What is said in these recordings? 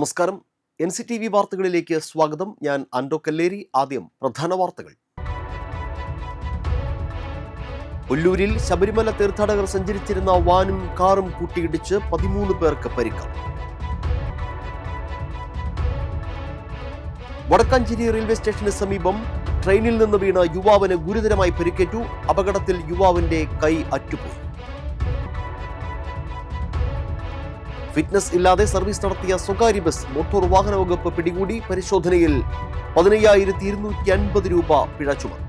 നമസ്കാരം. N C T V വാർത്തകളിലേക്ക് സ്വാഗതം. ഞാൻ ആൻഡോ കല്ലേരി. ആദ്യം പ്രധാന വാർത്തകൾ. ഒല്ലൂരിൽ ശബരിമല തീർത്ഥാടകർ സഞ്ചരിച്ചിരുന്ന വാനും കാറും കൂട്ടിയിടിച്ച് പതിമൂന്ന് പേർക്ക് പരിക്ക്. വടക്കാഞ്ചേരി റെയിൽവേ സ്റ്റേഷന് സമീപം ട്രെയിനിൽ നിന്ന് വീണ യുവാവിന് ഗുരുതരമായി പരിക്കേറ്റു. അപകടത്തിൽ യുവാവിന്റെ കൈ അറ്റുപോയി. ഫിറ്റ്നസ് ഇല്ലാതെ സർവീസ് നടത്തിയ സ്വകാര്യ ബസ് മോട്ടോർ വാഹന വകുപ്പ് പിടികൂടി പരിശോധനയിൽ പതിനയ്യായിരത്തി ഇരുന്നൂറ്റി അൻപത് രൂപ പിഴ ചുമത്തി.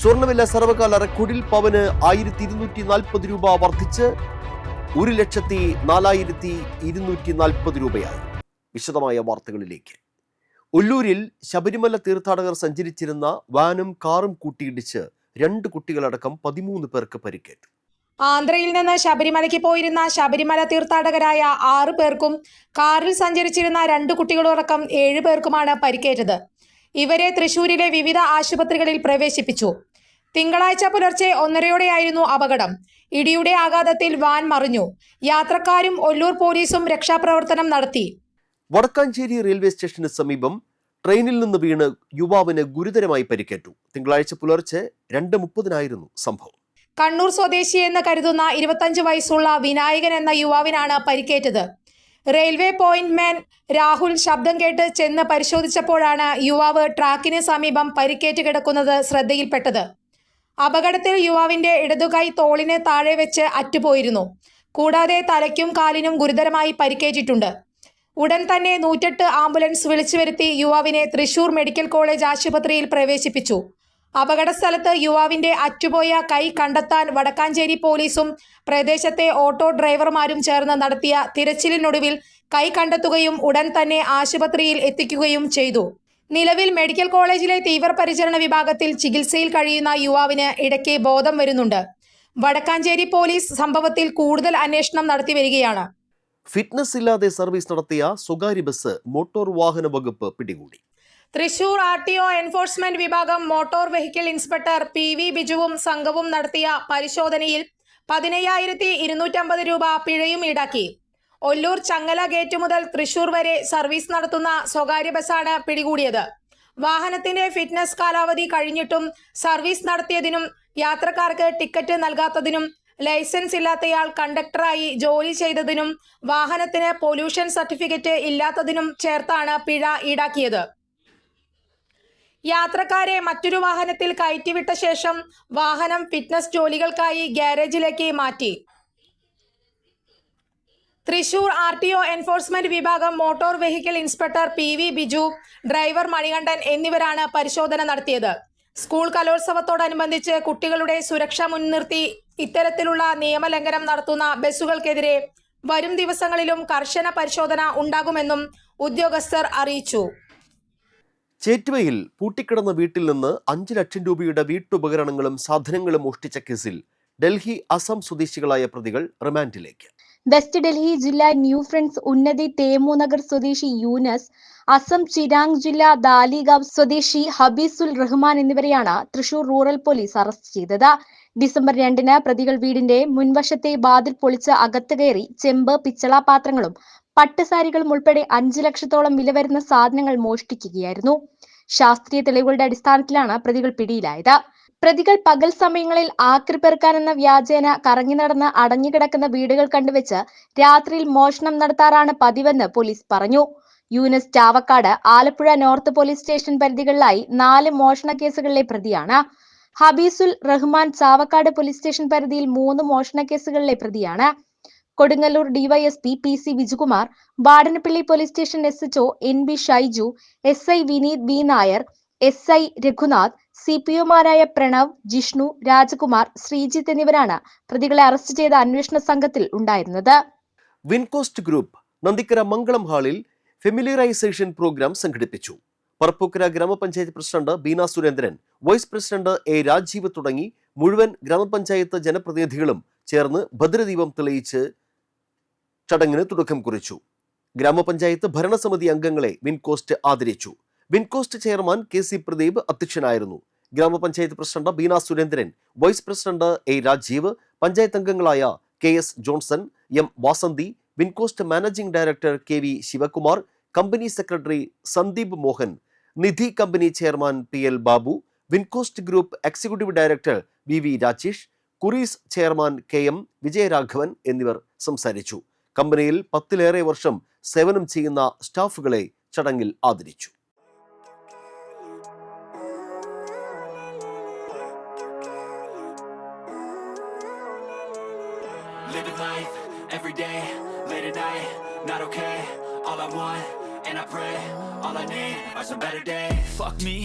സ്വർണവില സർവകാല റെക്കോർഡിൽ പവന് ആയിരത്തി ഇരുന്നൂറ്റി നാൽപ്പത് രൂപ വർദ്ധിച്ച് ഒരു ലക്ഷത്തി നാലായിരത്തി ഇരുന്നൂറ്റി നാൽപ്പത് രൂപയായി. വിശദമായ വാർത്തകളിലേക്ക്. ഒല്ലൂരിൽ ശബരിമല തീർത്ഥാടകർ സഞ്ചരിച്ചിരുന്ന വാനും കാറും കൂട്ടിയിടിച്ച് രണ്ട് കുട്ടികളടക്കം പതിമൂന്ന് പേർക്ക് പരിക്കേറ്റു. ആന്ധ്രയിൽ നിന്ന് ശബരിമലയ്ക്ക് പോയിരുന്ന ശബരിമല തീർത്ഥാടകരായ ആറ് പേർക്കും കാറിൽ സഞ്ചരിച്ചിരുന്ന രണ്ട് കുട്ടികളടക്കം ഏഴ് പേർക്കുമാണ് പരിക്കേറ്റത്. ഇവരെ തൃശൂരിലെ വിവിധ ആശുപത്രികളിൽ പ്രവേശിപ്പിച്ചു. തിങ്കളാഴ്ച പുലർച്ചെ ഒന്നരയോടെയായിരുന്നു അപകടം. ഇടിയുടെ ആഘാതത്തിൽ വാൻ മറിഞ്ഞു. യാത്രക്കാരും ഒല്ലൂർ പോലീസും രക്ഷാപ്രവർത്തനം നടത്തി. വടക്കാഞ്ചേരി റെയിൽവേ സ്റ്റേഷന് സമീപം ട്രെയിനിൽ നിന്ന് വീണ് യുവാവിന് ഗുരുതരമായി പരിക്കേറ്റു. തിങ്കളാഴ്ച പുലർച്ചെ രണ്ട് മുപ്പതിനായിരുന്നു സംഭവം. കണ്ണൂർ സ്വദേശി എന്ന് കരുതുന്ന ഇരുപത്തഞ്ച് വയസ്സുള്ള വിനായകൻ എന്ന യുവാവിനാണ് പരിക്കേറ്റത്. റെയിൽവേ പോയിന്റ് മാൻ രാഹുൽ ശബ്ദം കേട്ട് ചെന്ന് പരിശോധിച്ചപ്പോഴാണ് യുവാവ് ട്രാക്കിന് സമീപം പരിക്കേറ്റ് കിടക്കുന്നത് ശ്രദ്ധയിൽപ്പെട്ടത്. അപകടത്തിൽ യുവാവിന്റെ ഇടതുകൈ തോളിന് താഴെ വെച്ച് അറ്റുപോയിരുന്നു. കൂടാതെ തലയ്ക്കും കാലിനും ഗുരുതരമായി പരിക്കേറ്റിട്ടുണ്ട്. ഉടൻ തന്നെ നൂറ്റെട്ട് ആംബുലൻസ് വിളിച്ചു വരുത്തി യുവാവിനെ തൃശൂർ മെഡിക്കൽ കോളേജ് ആശുപത്രിയിൽ പ്രവേശിപ്പിച്ചു. അപകട സ്ഥലത്ത് യുവാവിന്റെ അറ്റുപോയ കൈ കണ്ടെത്താൻ വടക്കാഞ്ചേരി പോലീസും പ്രദേശത്തെ ഓട്ടോ ഡ്രൈവർമാരും ചേർന്ന് നടത്തിയ തിരച്ചിലിനൊടുവിൽ കൈ കണ്ടെത്തുകയും ഉടൻ തന്നെ ആശുപത്രിയിൽ എത്തിക്കുകയും ചെയ്തു. നിലവിൽ മെഡിക്കൽ കോളേജിലെ തീവ്രപരിചരണ വിഭാഗത്തിൽ ചികിത്സയിൽ കഴിയുന്ന യുവാവിന് ഇടയ്ക്ക് ബോധം വരുന്നുണ്ട്. വടക്കാഞ്ചേരി പോലീസ് സംഭവത്തിൽ കൂടുതൽ അന്വേഷണം നടത്തി വരികയാണ്. ഫിറ്റ്നസ് ഇല്ലാതെ സർവീസ് നടത്തിയ സ്വകാര്യ ബസ് മോട്ടോർ വാഹന വകുപ്പ് പിടികൂടി. Thrissur R T O enforcement വിഭാഗം motor vehicle inspector P V ബിജുവും സംഘവും നടത്തിയ പരിശോധനയിൽ പതിനയ്യായിരത്തി ഇരുന്നൂറ്റമ്പത് രൂപ പിഴയും ഈടാക്കി. ഒല്ലൂർ ചങ്ങല ഗേറ്റ് മുതൽ തൃശൂർ വരെ സർവീസ് നടത്തുന്ന സ്വകാര്യ ബസ്സാണ് പിടികൂടിയത്. വാഹനത്തിന്റെ ഫിറ്റ്നസ് കാലാവധി കഴിഞ്ഞിട്ടും സർവീസ് നടത്തിയതിനും യാത്രക്കാർക്ക് ടിക്കറ്റ് നൽകാത്തതിനും ലൈസൻസ് ഇല്ലാത്തയാൾ കണ്ടക്ടറായി ജോലി ചെയ്തതിനും വാഹനത്തിന് പൊല്യൂഷൻ സർട്ടിഫിക്കറ്റ് ഇല്ലാത്തതിനും ചേർത്താണ് പിഴ ഈടാക്കിയത്. യാത്രക്കാരെ മറ്റൊരു വാഹനത്തിൽ കയറ്റിവിട്ട ശേഷം വാഹനം ഫിറ്റ്നസ് ജോലികൾക്കായി ഗ്യാരേജിലേക്ക് മാറ്റി. Thrissur R T O enforcement വിഭാഗം motor vehicle inspector P V Biju driver Manikandan എന്നിവരാണ് പരിശോധന നടത്തിയത്. സ്കൂൾ കലോത്സവത്തോടനുബന്ധിച്ച് കുട്ടികളുടെ സുരക്ഷ മുൻനിർത്തി ഇത്തരത്തിലുള്ള നിയമലംഘനം നടത്തുന്ന ബസ്സുകൾക്കെതിരെ വരും ദിവസങ്ങളിലും കർശന പരിശോധന ഉണ്ടാകുമെന്നും ഉദ്യോഗസ്ഥർ അറിയിച്ചു. ചേറ്റുവയിൽ പൂട്ടിക്കിടന്ന വീട്ടിൽ നിന്ന് അഞ്ച് ലക്ഷം രൂപയുടെ വീട്ടുപകരണങ്ങളും സാധനങ്ങളും മോഷ്ടിച്ച കേസിൽ ഡൽഹി അസം സ്വദേശികളായ പ്രതികൾ റിമാൻഡിലേക്ക്. വെസ്റ്റ് ഡൽഹി ജില്ലാ ന്യൂ ഫ്രണ്ട്സ് ഉന്നതി തേമുനഗർ സ്വദേശി യൂനസ് അസം ചിരാങ് ജില്ലാ ദാലിഗാവ് സ്വദേശി ഹബീസുൽ റഹ്മാൻ എന്നിവരെയാണ് തൃശൂർ റൂറൽ പോലീസ് അറസ്റ്റ് ചെയ്തത്. ഡിസംബർ രണ്ടിന് പ്രതികൾ വീടിന്റെ മുൻവശത്തെ വാതിൽ പൊളിച്ച് അകത്ത് കയറി ചെമ്പ് പിച്ചള പാത്രങ്ങളും പട്ടുസാരികളും ഉൾപ്പെടെ അഞ്ചു ലക്ഷത്തോളം വില വരുന്ന സാധനങ്ങൾ മോഷ്ടിക്കുകയായിരുന്നു. ശാസ്ത്രീയ തെളിവുകളുടെ അടിസ്ഥാനത്തിലാണ് പ്രതികൾ പിടിയിലായത്. പ്രതികൾ പകൽ സമയങ്ങളിൽ ആക്രി പെറുക്കാനെന്ന വ്യാജേന കറങ്ങി നടന്ന് അടഞ്ഞുകിടക്കുന്ന വീടുകൾ കണ്ടുവച്ച് രാത്രിയിൽ മോഷണം നടത്താറാണ് പതിവെന്ന് പോലീസ് പറഞ്ഞു. Yunus Chavakkad Alappuzha north police station പരിധികളിലായി നാല് മോഷണ കേസുകളിലെ പ്രതിയാണ്. ഹബീസുൽ റഹ്മാൻ ചാവക്കാട് പോലീസ് സ്റ്റേഷൻ പരിധിയിൽ മൂന്ന് മോഷണ കേസുകളിലെ പ്രതിയാണ്. Kodungallur DYSP P C Vijukumar Vadanappally police station S HO N B Shaiju S I Vineeth B Nair S I Raghunath C P ഒമാരായ Pranav Jishnu Rajakumar Sreejith എന്നിവരാണ് പ്രതികളെ അറസ്റ്റ് ചെയ്ത അന്വേഷണ സംഘത്തിൽ ഉണ്ടായിരുന്നത്. വിൻകോസ്റ്റ് ഗ്രൂപ്പ് നന്ദിക്കര മംഗളം ഹാളിൽ ഫെമിലിയറൈസേഷൻ പ്രോഗ്രാം സംഘടിപ്പിച്ചു. പറപ്പൂക്കര ഗ്രാമപഞ്ചായത്ത് president Beena Surendran vice president A Rajeev തുടങ്ങി മുഴുവൻ ഗ്രാമപഞ്ചായത്ത് ജനപ്രതിനിധികളും ചേർന്ന് ഭദ്രദീപം തെളിയിച്ച് ചടങ്ങിന് തുടക്കം കുറിച്ചു. ഗ്രാമപഞ്ചായത്ത് ഭരണസമിതി അംഗങ്ങളെ വിൻകോസ്റ്റ് ആദരിച്ചു. Wincost chairman K C Pradeep അധ്യക്ഷനായിരുന്നു. ഗ്രാമപഞ്ചായത്ത് president Beena Surendran vice president A Rajeev panchayat അംഗങ്ങളായ K S Johnson M Vasanthi Wincost managing director K V Sivakumar company secretary Sandeep Mohan Nidhi company chairman P L Babu Wincost group executive director V V Rajesh kuries chairman K M Vijayaraghavan എന്നിവർ സംസാരിച്ചു. കമ്പനിയിൽ പത്തിലേറെ വർഷം സേവനം ചെയ്യുന്ന സ്റ്റാഫുകളെ ചടങ്ങിൽ ആദരിച്ചു.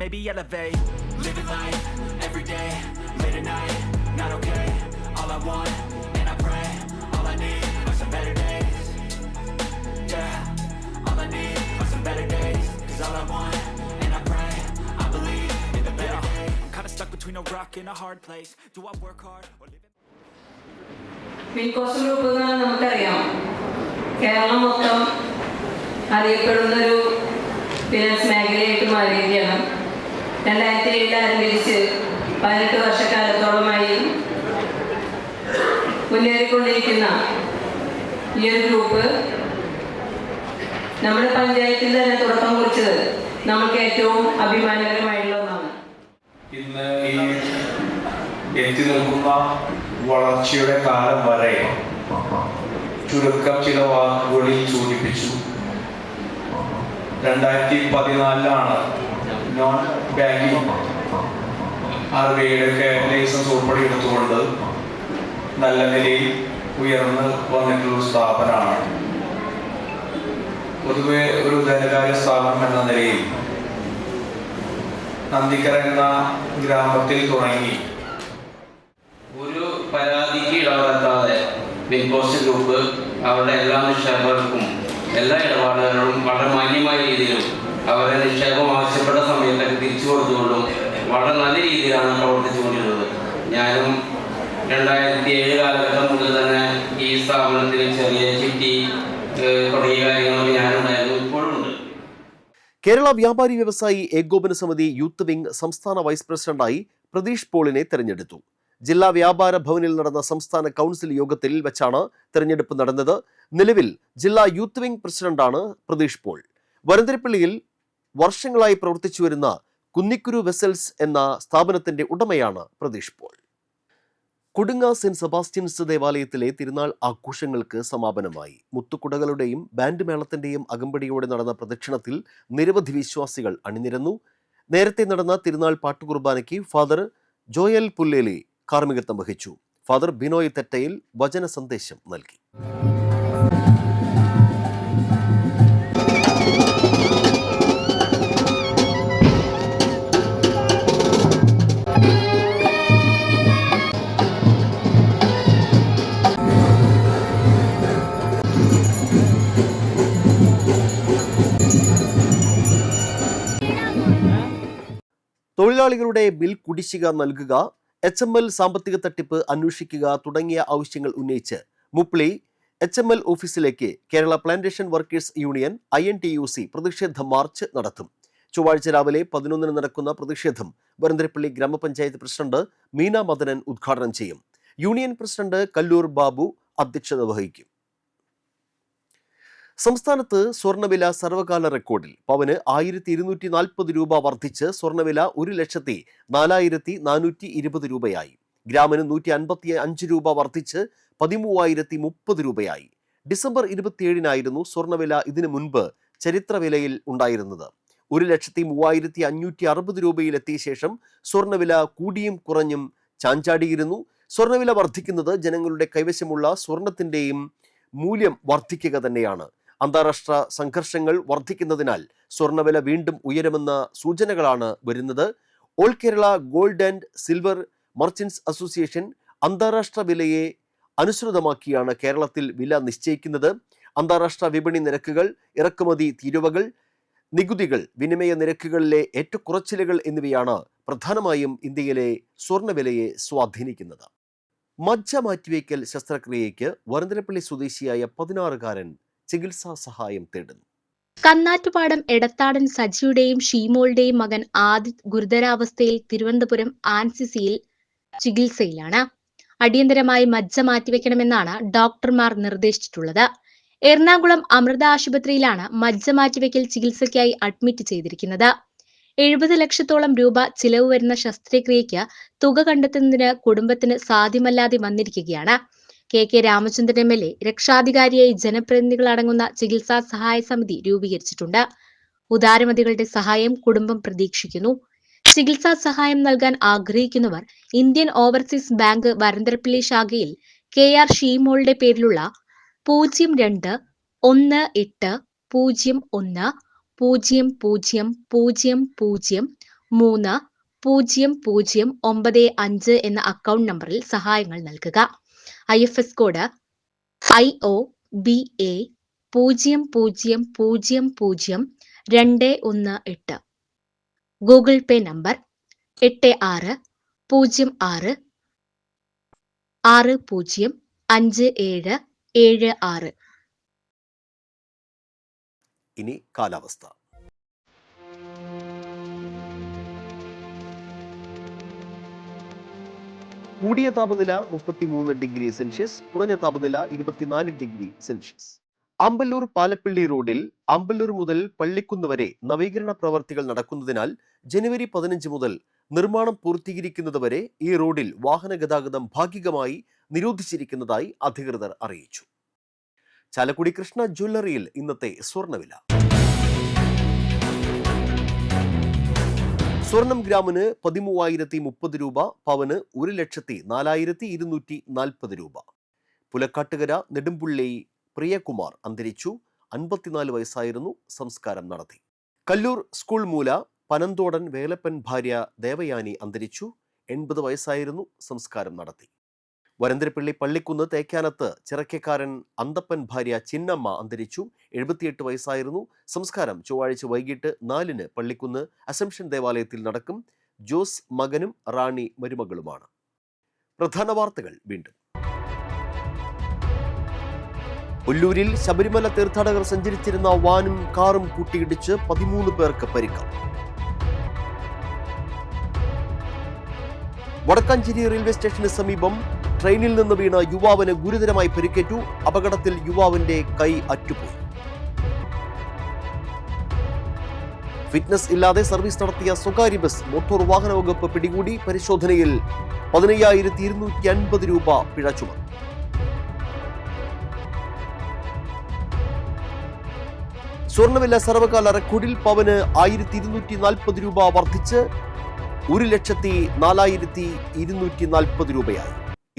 maybe elevate. Living life every day, late at night, not okay. All I want, and I pray, all I need are some better days. Yeah, all I need are some better days. Cause all I want, and I pray, I believe in the better days. I'm kinda stuck between a rock and a hard place. Do I work hard or live in Milcos group എന്ന് നമുക്കറിയാം കേരളം മൊത്തം അറിയപ്പെടുന്നൊരു finance മേഖലയായിട്ട് മാറിയിരിക്കുകയാണ് രണ്ടായിരത്തി ഏഴിൽ ആരംഭിച്ച് പതിനെട്ട് വർഷക്കാലത്തോളമായി മുന്നേറിക്കൊണ്ടിരിക്കുന്ന ഈ ഒരു ഗ്രൂപ്പ് നമ്മുടെ പഞ്ചായത്തിൽ തന്നെ തുടക്കം കുറിച്ചത് നമുക്ക് ഏറ്റവും അഭിമാനകരമായിട്ടുള്ള ഒന്നാണ്. ഇന്ന് ഈ എത്തി നിൽക്കുന്ന വളർച്ചയുടെ കാലം വരെ ചുരുക്കം ചില വാക്കുകളിൽ സൂചിപ്പിച്ചു. രണ്ടായിരത്തി പതിനാലിലാണ് നോൺ ബാങ്കിങ് ആർ ബി ഐയുടെയൊക്കെ ലൈസൻസ് ഉൾപ്പെടെ എടുത്തുകൊണ്ട് നല്ല നിലയിൽ ഉയർന്ന് വന്നിട്ടുള്ള സ്ഥാപനമാണ്. പൊതുവെ ഒരു ധനകാര്യ സ്ഥാപനം എന്ന നിലയിൽ നന്ദിക്കര എന്ന ഗ്രാമത്തിൽ തുടങ്ങി. ഒരു പരാതിക്ക് ഇടവരുത്താതെ ബിഗ് ബോസ് ഗ്രൂപ്പ് അവരുടെ എല്ലാ നിക്ഷേപകർക്കും എല്ലാ ഇടപാടുകളും വളരെ മാന്യമായ രീതിയിലും അവരുടെ നിക്ഷേപം ആവശ്യപ്പെട്ട സമയത്തൊക്കെ തിരിച്ചു കൊടുത്തുകൊണ്ടും വളരെ നല്ല രീതിയിലാണ് പ്രവർത്തിച്ചുകൊണ്ടിരുന്നത് ഞാനും രണ്ടായിരത്തി ഏഴ് കാലഘട്ടം മുതൽ തന്നെ ഈ സ്ഥാപനത്തിൽ ചെറിയ ചിട്ടി തുടങ്ങിയ കാര്യങ്ങളൊക്കെ ഞാനുണ്ടായിരുന്നു. ഇപ്പോഴും ഉണ്ട്. കേരള വ്യാപാരി വ്യവസായി ഏകോപന സമിതി യൂത്ത് വിംഗ് സംസ്ഥാന വൈസ് പ്രസിഡന്റായി പ്രതീഷ് പോളിനെ തെരഞ്ഞെടുത്തു. ജില്ലാ വ്യാപാര ഭവനിൽ നടന്ന സംസ്ഥാന കൗൺസിൽ യോഗത്തിൽ വെച്ചാണ് തെരഞ്ഞെടുപ്പ് നടന്നത്. നിലവിൽ ജില്ലാ യൂത്ത് വിംഗ് പ്രസിഡന്റാണ് പ്രതീഷ് പോൾ. വരന്തരപ്പള്ളിയിൽ വർഷങ്ങളായി പ്രവർത്തിച്ചു വരുന്ന കുന്നിക്കുരു വെസൽസ് എന്ന സ്ഥാപനത്തിന്റെ ഉടമയാണ് പ്രതീഷ് പോൾ. കൊടുങ്ങ സെന്റ് സെബാസ്റ്റ്യൻസ് ദേവാലയത്തിലെ തിരുനാൾ ആഘോഷങ്ങൾക്ക് സമാപനമായി മുത്തുക്കുടകളുടെയും ബാൻഡ് മേളത്തിന്റെയും അകമ്പടിയോടെ നടന്ന പ്രദക്ഷിണത്തിൽ നിരവധി വിശ്വാസികൾ അണിനിരന്നു. നേരത്തെ നടന്ന തിരുനാൾ പാട്ടുകുർബാനയ്ക്ക് ഫാദർ ജോയൽ പുല്ലേലി കാർമ്മികത്വം വഹിച്ചു. ഫാദർ ബിനോയ് തെറ്റയിൽ വചന സന്ദേശം നൽകി. തൊഴിലാളികളുടെ ബിൽ കുടിശ്ശിക നൽകുക എച്ച് എം എൽ സാമ്പത്തിക തട്ടിപ്പ് അന്വേഷിക്കുക തുടങ്ങിയ ആവശ്യങ്ങൾ ഉന്നയിച്ച് മുപ്ലി എച്ച് എം എൽ ഓഫീസിലേക്ക് Kerala plantation workers union I N T U C പ്രതിഷേധ മാർച്ച് നടത്തും. ചൊവ്വാഴ്ച രാവിലെ പതിനൊന്നിന് നടക്കുന്ന പ്രതിഷേധം വരന്തരപ്പള്ളി ഗ്രാമപഞ്ചായത്ത് പ്രസിഡന്റ് മീന മദനൻ ഉദ്ഘാടനം ചെയ്യും. യൂണിയൻ പ്രസിഡന്റ് കല്ലൂർ ബാബു അധ്യക്ഷത വഹിക്കും. സംസ്ഥാനത്ത് സ്വർണവില സർവകാല റെക്കോർഡിൽ പവന് ആയിരത്തി ഇരുന്നൂറ്റി നാൽപ്പത് രൂപ വർദ്ധിച്ച് സ്വർണവില ഒരു ലക്ഷത്തി നാലായിരത്തി നാനൂറ്റി ഇരുപത് രൂപയായി. ഗ്രാമിന് നൂറ്റി അൻപത്തി അഞ്ച് രൂപ വർദ്ധിച്ച് പതിമൂവായിരത്തി മുപ്പത് രൂപയായി. ഡിസംബർ ഇരുപത്തിയേഴിനായിരുന്നു സ്വർണവില ഇതിനു മുൻപ് ചരിത്രവിലയിൽ ഉണ്ടായിരുന്നത്. ഒരു ലക്ഷത്തി മൂവായിരത്തി അഞ്ഞൂറ്റി അറുപത് രൂപയിൽ എത്തിയ ശേഷം സ്വർണവില കൂടിയും കുറഞ്ഞും ചാഞ്ചാടിയിരുന്നു. സ്വർണവില വർദ്ധിക്കുന്നത് ജനങ്ങളുടെ കൈവശമുള്ള സ്വർണത്തിന്റെയും മൂല്യം വർദ്ധിക്കുക തന്നെയാണ്. അന്താരാഷ്ട്ര സംഘർഷങ്ങൾ വർദ്ധിക്കുന്നതിനാൽ സ്വർണവില വീണ്ടും ഉയരുമെന്ന സൂചനകളാണ് വരുന്നത്. All Kerala gold and silver merchants association അന്താരാഷ്ട്ര വിലയെ അനുസൃതമാക്കിയാണ് കേരളത്തിൽ വില നിശ്ചയിക്കുന്നത്. അന്താരാഷ്ട്ര വിപണി നിരക്കുകൾ ഇറക്കുമതി തീരുവകൾ നികുതികൾ വിനിമയ നിരക്കുകളിലെ ഏറ്റക്കുറച്ചിലുകൾ എന്നിവയാണ് പ്രധാനമായും ഇന്ത്യയിലെ സ്വർണവിലയെ സ്വാധീനിക്കുന്നത്. മജ്ജ മാറ്റിവയ്ക്കൽ ശസ്ത്രക്രിയയ്ക്ക് വരന്തലപ്പള്ളി സ്വദേശിയായ പതിനാറുകാരൻ ചികിത്സാ സഹായം തേടുന്നു. കന്നാറ്റുപാടം എടത്താടൻ സജിയുടെയും ഷീമോളുടെയും മകൻ ആദിത് ഗുരുതരാവസ്ഥയിൽ തിരുവനന്തപുരം ആൻസിസിയിൽ ചികിത്സയിലാണ്. അടിയന്തരമായി മജ്ജ മാറ്റിവെക്കണമെന്നാണ് ഡോക്ടർമാർ നിർദ്ദേശിച്ചിട്ടുള്ളത്. എറണാകുളം അമൃത ആശുപത്രിയിലാണ് മജ്ജ മാറ്റിവെക്കൽ ചികിത്സയ്ക്കായി അഡ്മിറ്റ് ചെയ്തിരിക്കുന്നത്. എഴുപത് ലക്ഷത്തോളം രൂപ ചിലവ് വരുന്ന ശസ്ത്രക്രിയയ്ക്ക് തുക കണ്ടെത്തുന്നതിന് കുടുംബത്തിന് സാധ്യമല്ലാതെ വന്നിരിക്കുകയാണ്. K K Ramachandran M L A രക്ഷാധികാരിയായി ജനപ്രതിനിധികൾ അടങ്ങുന്ന ചികിത്സാ സഹായ സമിതി രൂപീകരിച്ചിട്ടുണ്ട്. ഉദാരമതികളുടെ സഹായം കുടുംബം പ്രതീക്ഷിക്കുന്നു. ചികിത്സാ സഹായം നൽകാൻ ആഗ്രഹിക്കുന്നവർ ഇന്ത്യൻ ഓവർസീസ് ബാങ്ക് വരന്തരപ്പള്ളി ശാഖയിൽ കെ ആർ ഷീമോളുടെ പേരിലുള്ള പൂജ്യം രണ്ട് ഒന്ന് എട്ട് പൂജ്യം ഒന്ന് പൂജ്യം പൂജ്യം പൂജ്യം പൂജ്യം മൂന്ന് പൂജ്യം പൂജ്യം ഒമ്പത് അഞ്ച് എന്ന അക്കൗണ്ട് നമ്പറിൽ സഹായങ്ങൾ നൽകുക. I F S code I O B A പൂജ്യം പൂജ്യം പൂജ്യം പൂജ്യം രണ്ട് ഒന്ന് എട്ട്. ഗൂഗിൾ പേ നമ്പർ എട്ട് ആറ് പൂജ്യം ആറ് ആറ് പൂജ്യം അഞ്ച് ഏഴ് ഏഴ് ആറ്. ഇനി കാലാവസ്ഥ. കൂടിയ താപനില മുപ്പത്തിമൂന്ന് ഡിഗ്രി സെൽഷ്യസ് കുറഞ്ഞ താപനില ഇരുപത്തിനാല് ഡിഗ്രി സെൽഷ്യസ്. അമ്പല്ലൂർ പാലപ്പിള്ളി റോഡിൽ അമ്പല്ലൂർ മുതൽ പള്ളിക്കുന്ന് വരെ നവീകരണ പ്രവർത്തികൾ നടക്കുന്നതിനാൽ ജനുവരി പതിനഞ്ച് മുതൽ നിർമ്മാണം പൂർത്തീകരിക്കുന്നതുവരെ ഈ റോഡിൽ വാഹന ഗതാഗതം ഭാഗികമായി നിരോധിച്ചിരിക്കുന്നതായി അധികൃതർ അറിയിച്ചു. ചാലക്കുടി കൃഷ്ണ ജ്വല്ലറിയിൽ ഇന്നത്തെ സ്വർണവില. സ്വർണം ഗ്രാമിന് പതിമൂവായിരത്തി മുപ്പത് രൂപ പവന് ഒരു ലക്ഷത്തി നാലായിരത്തി ഇരുന്നൂറ്റി നാൽപ്പത് രൂപ. പുലക്കാട്ടുകര നെടുമ്പുള്ളി പ്രിയകുമാർ അന്തരിച്ചു. അൻപത്തിനാല് വയസ്സായിരുന്നു സംസ്കാരം നടത്തി. കല്ലൂർ സ്കൂൾ മൂല പനന്തോടൻ വേലപ്പൻ ഭാര്യ ദേവയാനി അന്തരിച്ചു. എൺപത് വയസ്സായിരുന്നു സംസ്കാരം നടത്തി. വരന്തരപ്പള്ളി പള്ളിക്കുന്ന് തേക്കാനത്ത് ചിറക്കക്കാരൻ അന്തപ്പൻ ഭാര്യ ചിന്നമ്മ അന്തരിച്ചു. എഴുപത്തിയെട്ട് വയസ്സായിരുന്നു. സംസ്കാരം ചൊവ്വാഴ്ച വൈകിട്ട് നാലിന് പള്ളിക്കുന്ന് അസംഷൻ ദേവാലയത്തിൽ നടക്കും. ജോസ് മകനും റാണി മരുമകളുമാണ്. പ്രധാന വാർത്തകൾ വീണ്ടും. ഒല്ലൂരിൽ ശബരിമല തീർത്ഥാടകർ സഞ്ചരിച്ചിരുന്ന വാനും കാറും കൂട്ടിയിടിച്ച് പതിമൂന്ന് പേർക്ക് പരിക്ക്. വടക്കാഞ്ചേരി റെയിൽവേ സ്റ്റേഷന് സമീപം ട്രെയിനിൽ നിന്ന് വീണ യുവാവിന് ഗുരുതരമായി പരിക്കേറ്റു. അപകടത്തിൽ യുവാവിന്റെ കൈ അറ്റുപോയി. ഫിറ്റ്നസ് ഇല്ലാതെ സർവീസ് നടത്തിയ സ്വകാര്യ ബസ് മോട്ടോർ വാഹന വകുപ്പ് പിടികൂടി. പരിശോധനയിൽ പതിനയ്യായിരത്തി ഇരുന്നൂറ്റി അൻപത് രൂപ പിഴ ചുമത്തി. സ്വർണവില സർവകാല റെക്കോർഡിൽ പവന് ആയിരത്തി ഇരുന്നൂറ്റി നാൽപ്പത് രൂപ വർദ്ധിച്ച് ഒരു ലക്ഷത്തി നാലായിരത്തി ഇരുന്നൂറ്റി നാൽപ്പത് രൂപയായി.